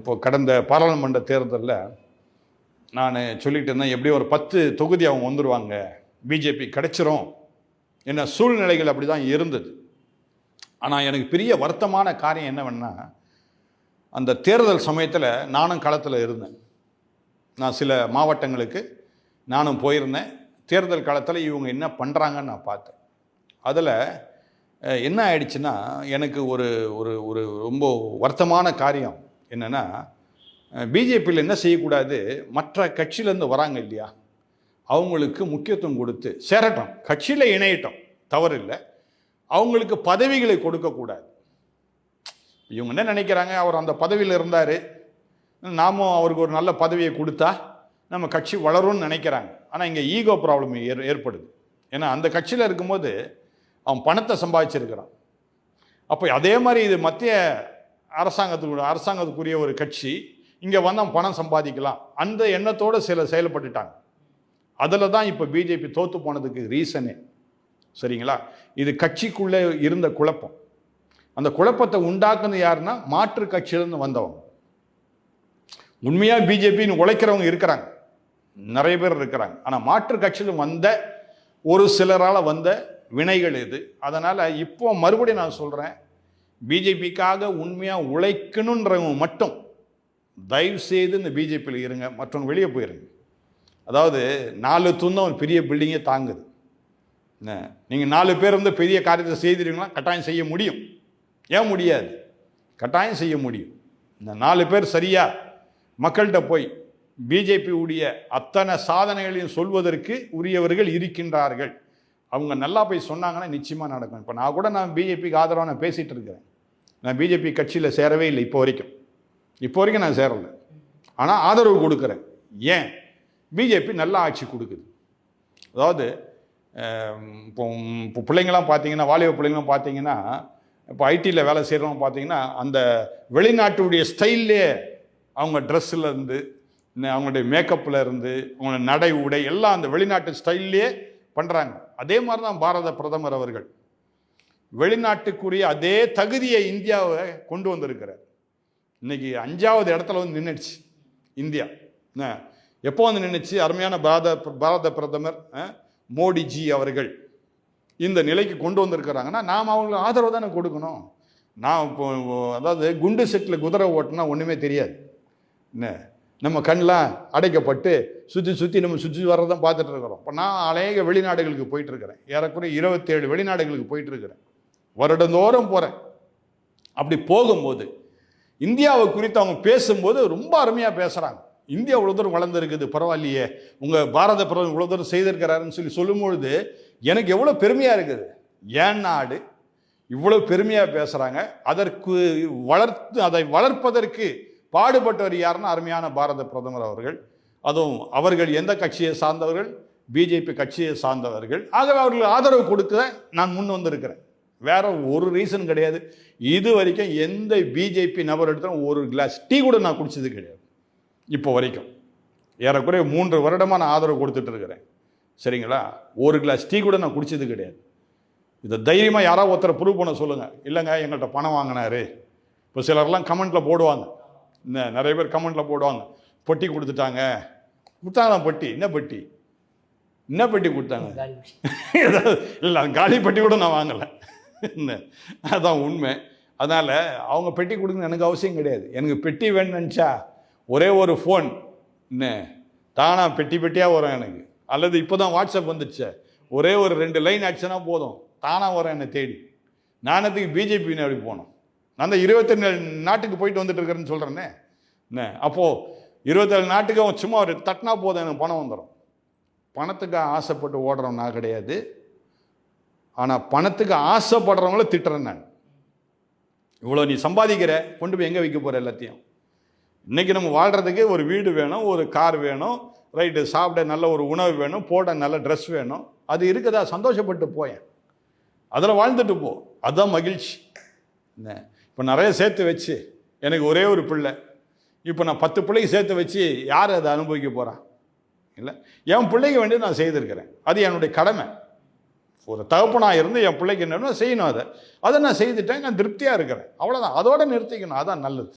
இப்போ கடந்த பாராளுமன்ற தேர்தலில் நான் சொல்லிட்டு இருந்தேன் எப்படியும் ஒரு பத்து தொகுதி அவங்க வந்துடுவாங்க பிஜேபி கிடைச்சிரும் என்ன சூழ்நிலைகள் அப்படி தான் இருந்தது. ஆனால் எனக்கு பெரிய வருத்தமான காரியம் என்னவென்னா அந்த தேர்தல் சமயத்தில் நானும் களத்தில் இருந்தேன். நான் சில மாவட்டங்களுக்கு நானும் போயிருந்தேன். தேர்தல் காலத்தில் இவங்க என்ன பண்ணுறாங்கன்னு நான் பார்த்தேன். அதில் என்ன ஆயிடுச்சுன்னா எனக்கு ஒரு ஒரு ஒரு ரொம்ப வருத்தமான காரியம். என்னென்னா பிஜேபியில் என்ன செய்யக்கூடாது? மற்ற கட்சியிலேருந்து வராங்க இல்லையா? அவங்களுக்கு முக்கியத்துவம் கொடுத்து சேரட்டும். கட்சியில் இணையட்டும். தவறு இல்லை அவங்களுக்கு பதவிகளை கொடுக்கக்கூடாது. இவங்க என்ன நினைக்கிறாங்க? அவர் அந்த பதவியில் இருந்தார். நாமும் அவருக்கு ஒரு நல்ல பதவியை கொடுத்தா நம்ம கட்சி வளரும்னு நினைக்கிறாங்க. ஆனால் இங்கே ஈகோ ப்ராப்ளம் ஏற் ஏற்படுது. ஏன்னா அந்த கட்சியில் இருக்கும்போது அவன் பணத்தை சம்பாதிச்சிருக்கிறான். அப்போ அதே மாதிரி இது மத்திய அரசாங்கத்துக்கு அரசாங்கத்துக்குரிய ஒரு கட்சி இங்கே வந்தால் பணம் சம்பாதிக்கலாம். அந்த எண்ணத்தோடு சில செயல்பட்டுட்டாங்க. அதில் தான் இப்போ பிஜேபி தோற்று போனதுக்கு ரீசனே சரிங்களா? இது கட்சிக்குள்ளே இருந்த குழப்பம். அந்த குழப்பத்தை உண்டாக்குனது யாருன்னா மாற்று கட்சியிலேருந்து வந்தவங்க. உண்மையாக பிஜேபின்னு உழைக்கிறவங்க இருக்கிறாங்க. நிறைய பேர் இருக்கிறாங்க. ஆனால் மாற்று கட்சியில் வந்த ஒரு சிலரால் வந்த வினைகள் இது அதனால் இப்போ மறுபடியும் நான் சொல்கிறேன் பிஜேபிக்காக உண்மையாக உழைக்கணுன்றவங்க மட்டும் தயவு செய்து இந்த பிஜேபியில் இருங்க மற்றவங்க வெளியே போயிருங்க. அதாவது நாலு துந்தம் ஒரு பெரிய பில்டிங்கே தாங்குது. என்ன? நீங்கள் நாலு பேர் வந்து பெரிய காரியத்தை செய்திருங்களா கட்டாயம் செய்ய முடியும். ஏன் முடியாது? கட்டாயம் செய்ய முடியும். இந்த நாலு பேர் சரியாக மக்கள்கிட்ட போய் பிஜேபி உடைய அத்தனை சாதனைகளையும் சொல்வதற்கு உரியவர்கள் இருக்கின்றார்கள். அவங்க நல்லா போய் சொன்னாங்கன்னா நிச்சயமாக நடக்கும். இப்போ நான் கூட நான் பிஜேபிக்கு ஆதரவாக நான் பேசிகிட்டு இருக்கிறேன். நான் பிஜேபி கட்சியில் சேரவே இல்லை இப்போ வரைக்கும். இப்போ வரைக்கும் நான் சேரலை. ஆனால் ஆதரவு கொடுக்குறேன். ஏன்? பிஜேபி நல்லா ஆட்சி கொடுக்குது. அதாவது இப்போ இப்போ பிள்ளைங்களாம் பார்த்தீங்கன்னா வாலிப பிள்ளைங்களாம் பார்த்தீங்கன்னா இப்போ ஐடியில் வேலை செய்கிறவங்க பார்த்தீங்கன்னா அந்த வெளிநாட்டுடைய ஸ்டைல்லே அவங்க ட்ரெஸ்ஸில் இருந்து அவங்களுடைய மேக்கப்பில் இருந்து அவங்களோட நடை உடை எல்லாம் அந்த வெளிநாட்டு ஸ்டைல்லே பண்ணுறாங்க அதே மாதிரி தான் பாரத பிரதமர் அவர்கள். வெளிநாட்டுக்குரிய அதே தகுதியை இந்தியாவை கொண்டு வந்திருக்கிறார். இன்னைக்கு அஞ்சாவது இடத்துல வந்து நின்றுச்சு இந்தியா. என்ன? எப்போ வந்து நின்றுச்சு அருமையான பாரத பாரத பிரதமர் மோடிஜி அவர்கள் இந்த நிலைக்கு கொண்டு வந்திருக்கிறாங்கன்னா நாம் அவங்களுக்கு ஆதரவு தானே கொடுக்கணும். நான் இப்போ அதாவது குண்டு செட்டில் குதிரை ஓட்டினா ஒன்றுமே தெரியாது. என்ன? நம்ம கண்ணெலாம் அடைக்கப்பட்டு சுற்றி சுற்றி நம்ம சுற்றி வர்றதான் பார்த்துட்டு இருக்கிறோம். இப்போ நான் அநேக வெளிநாடுகளுக்கு போயிட்டுருக்கிறேன். ஏறக்குறைய இருபத்தேழு வெளிநாடுகளுக்கு போயிட்டுருக்கிறேன். வருடந்தோறும் போகிறேன் அப்படி போகும்போது இந்தியாவை குறித்து அவங்க பேசும்போது ரொம்ப அருமையாக பேசுகிறாங்க இந்தியா இவ்வளோ தூரம் வளர்ந்துருக்குது பரவாயில்லையே. உங்கள் பாரத பிரதமர் இவ்வளோ தூரம் செய்திருக்கிறாருன்னு சொல்லி சொல்லும்பொழுது எனக்கு எவ்வளோ பெருமையாக இருக்குது. ஏன் நாடு இவ்வளோ பெருமையாக பேசுகிறாங்க அதற்கு வளர்த்து அதை வளர்ப்பதற்கு பாடுபட்டவர் யாருன்னா அருமையான பாரத பிரதமர் அவர்கள். அதுவும் அவர்கள் எந்த கட்சியை சார்ந்தவர்கள்? பிஜேபி கட்சியை சார்ந்தவர்கள். ஆகவே அவர்களுக்கு ஆதரவு கொடுக்க நான் முன் வந்திருக்கிறேன். வேற ஒரு ரீசன் கிடையாது. இது வரைக்கும் எந்த பிஜேபி நபர் எடுத்தாலும் ஒரு கிளாஸ் டீ கூட நான் குடிச்சது கிடையாது. இப்போ வரைக்கும். ஏறக்குறைய மூன்று வருடமாக நான் ஆதரவு கொடுத்துட்டு இருக்கிறேன். சரிங்களா? ஒரு கிளாஸ் டீ கூட நான் குடிச்சது கிடையாது. இதை தைரியமாக யாராவது ஒருத்தரை ப்ரூவ் பண்ண சொல்லுங்கள் இல்லைங்க எங்கள்கிட்ட பணம் வாங்கினாரு. இப்போ சிலர்லாம் கமெண்ட்டில் போடுவாங்க. நிறைய பேர் கமெண்ட்டில் போடுவாங்க. பொட்டி கொடுத்துட்டாங்க. கொடுத்தாங்க பொட்டி. என்ன பொட்டி? என்ன பெட்டி கொடுத்தாங்க? ஏதாவது இல்லை காலி பெட்டி கூட நான் வாங்கலை. என்ன? அதான் உண்மை. அதனால் அவங்க பெட்டி கொடுக்கணும் எனக்கு அவசியம் கிடையாது. எனக்கு பெட்டி வேணும்னு நினச்சா ஒரே ஒரு ஃபோன் என்ன? தானாக பெட்டி பெட்டியாக வரும் எனக்கு. அல்லது இப்போ தான் வாட்ஸ்அப் வந்துடுச்சே. ஒரே ஒரு ரெண்டு லைன் ஆச்சுன்னா போதும். தானாக வரும் என்னை தேடி. நானத்துக்கு பிஜேபி அப்படி போனோம். நான் தான் இருபத்தேழு நாட்டுக்கு போயிட்டு வந்துட்டு இருக்கிறேன்னு சொல்கிறேனே என்ன அப்போது இருபத்தேழு நாட்டுக்கு அவன் சும்மா ஒரு தட்டினா போதும் எனக்கு பணம் வந்துடும் பணத்துக்கு ஆசைப்பட்டு ஓடுறவன் நான் கிடையாது. ஆனால் பணத்துக்கு ஆசைப்படுறவங்கள திட்டுறேன் நான். இவ்வளோ நீ சம்பாதிக்கிற கொண்டு போய் எங்கே வைக்க போகிற எல்லாத்தையும்? இன்றைக்கி நம்ம வாழ்கிறதுக்கு ஒரு வீடு வேணும் ஒரு கார் வேணும் ரைட்டு சாப்பிட நல்ல ஒரு உணவு வேணும் போட நல்ல ட்ரெஸ் வேணும். அது இருக்குதா? சந்தோஷப்பட்டு போயேன். அதில் வாழ்ந்துட்டு போ. அதுதான் மகிழ்ச்சி. என்ன இப்போ நிறைய சேர்த்து வச்சு எனக்கு ஒரே ஒரு பிள்ளை. இப்போ நான் பத்து பிள்ளைக்கு சேர்த்து வச்சு யார் அதை அனுபவிக்க போகிறான் இல்லை. என் பிள்ளைக்கு வேண்டி நான் செய்திருக்கிறேன். அது என்னுடைய கடமை. ஒரு தகப்பனாக இருந்து என் பிள்ளைக்கு என்ன செய்யணும் அதை. அதை நான் செய்துட்டேன் நான் திருப்தியாக இருக்கிறேன். அவ்வளோதான் அதோடு நிறுத்திக்கணும். அதான் நல்லது.